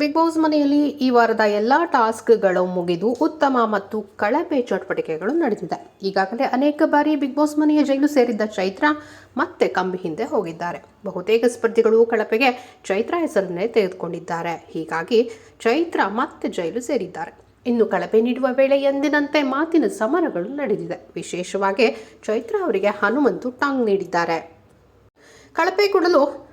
Big boss ಮನೆಯಲ್ಲಿ ಈ ವಾರದ ಎಲ್ಲ ಟಾಸ್ಕ್ಗಳು ಮುಗಿದು ಉತ್ತಮ ಮತ್ತು ಕಳಪೆ ಚಟುವಟಿಕೆಗಳು ನಡೆದಿದೆ. ಈಗಾಗಲೇ ಅನೇಕ ಬಾರಿ ಬಿಗ್ ಬಾಸ್ ಮನೆಯ ಜೈಲು ಸೇರಿದ್ದ ಚೈತ್ರ ಮತ್ತೆ ಕಂಬಿ ಹಿಂದೆ ಹೋಗಿದ್ದಾರೆ. ಬಹುತೇಕ ಸ್ಪರ್ಧಿಗಳು ಕಳಪೆಗೆ ಚೈತ್ರ ಹೆಸರನ್ನೇ ತೆಗೆದುಕೊಂಡಿದ್ದಾರೆ. ಹೀಗಾಗಿ ಚೈತ್ರ ಮತ್ತೆ ಜೈಲು ಸೇರಿದ್ದಾರೆ. ಇನ್ನು ಕಳಪೆ ನೀಡುವ ವೇಳೆ ಎಂದಿನಂತೆ ಮಾತಿನ ಸಮರಗಳು ನಡೆದಿದೆ. ವಿಶೇಷವಾಗಿ ಚೈತ್ರ ಅವರಿಗೆ ಹನುಮಂತು ಟಾಂಗ್ ನೀಡಿದ್ದಾರೆ. ಕಳಪೆ ಕೊಡಲು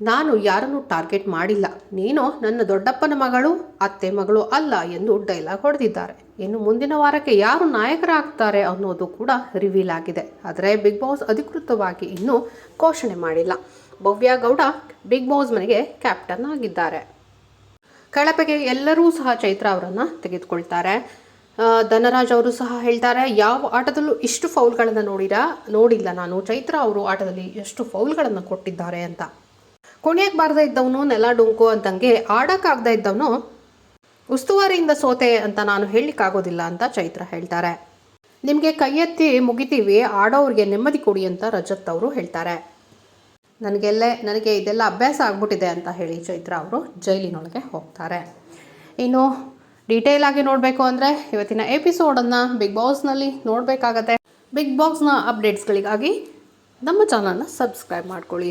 ನಾನು ಯಾರನ್ನು ಟಾರ್ಗೆಟ್ ಮಾಡಿಲ್ಲ. ನೀನು ನನ್ನ ದೊಡ್ಡಪ್ಪನ ಮಗಳು, ಅತ್ತೆ ಮಗಳು ಅಲ್ಲ ಎಂದು ಡೈಲಾಗ್ ಹೊಡೆದಿದ್ದಾರೆ. ಇನ್ನು ಮುಂದಿನ ವಾರಕ್ಕೆ ಯಾರು ನಾಯಕರಾಗ್ತಾರೆ ಅನ್ನೋದು ಕೂಡ ರಿವೀಲ್ ಆಗಿದೆ. ಆದರೆ ಬಿಗ್ ಬಾಸ್ ಅಧಿಕೃತವಾಗಿ ಇನ್ನೂ ಘೋಷಣೆ ಮಾಡಿಲ್ಲ. ಭವ್ಯ ಗೌಡ ಬಿಗ್ ಬಾಸ್ ಮನೆಗೆ ಕ್ಯಾಪ್ಟನ್ ಆಗಿದ್ದಾರೆ. ಕಳಪೆಗೆ ಎಲ್ಲರೂ ಸಹ ಚೈತ್ರ ಅವರನ್ನು ತೆಗೆದುಕೊಳ್ತಾರೆ. ಧನರಾಜ್ ಅವರು ಸಹ ಹೇಳ್ತಾರೆ, ಯಾವ ಆಟದಲ್ಲೂ ಇಷ್ಟು ಫೌಲ್ಗಳನ್ನು ನೋಡಿರ, ನೋಡಿಲ್ಲ ನಾನು. ಚೈತ್ರ ಅವರು ಆಟದಲ್ಲಿ ಎಷ್ಟು ಫೌಲ್ಗಳನ್ನು ಕೊಟ್ಟಿದ್ದಾರೆ ಅಂತ. ಕುಣಿಯಕ್ಕೆ ಬಾರದೇ ಇದ್ದವನು ನೆಲ ಡುಂಕು ಅಂತಂಗೆ ಆಡೋಕ್ಕಾಗದೇ ಇದ್ದವನು ಉಸ್ತುವಾರಿಯಿಂದ ಸೋತೆ ಅಂತ ನಾನು ಹೇಳಲಿಕ್ಕಾಗೋದಿಲ್ಲ ಅಂತ ಚೈತ್ರ ಹೇಳ್ತಾರೆ. ನಿಮಗೆ ಕೈ ಎತ್ತಿ ಮುಗಿತೀವಿ ಆಡೋರಿಗೆ ನೆಮ್ಮದಿ ಕೊಡಿ ಅಂತ ರಜತ್ ಅವರು ಹೇಳ್ತಾರೆ. ನನಗೆಲ್ಲೇ, ನನಗೆ ಇದೆಲ್ಲ ಅಭ್ಯಾಸ ಆಗ್ಬಿಟ್ಟಿದೆ ಅಂತ ಹೇಳಿ ಚೈತ್ರ ಅವರು ಜೈಲಿನೊಳಗೆ ಹೋಗ್ತಾರೆ. ಇನ್ನು ಡೀಟೇಲ್ ಆಗಿ ನೋಡಬೇಕು ಅಂದರೆ ಇವತ್ತಿನ ಎಪಿಸೋಡನ್ನು ಬಿಗ್ ಬಾಸ್ನಲ್ಲಿ ನೋಡಬೇಕಾಗತ್ತೆ. ಬಿಗ್ ಬಾಸ್ನ ಅಪ್ಡೇಟ್ಸ್ಗಳಿಗಾಗಿ ನಮ್ಮ ಚಾನಲ್ನ ಸಬ್ಸ್ಕ್ರೈಬ್ ಮಾಡ್ಕೊಳ್ಳಿ.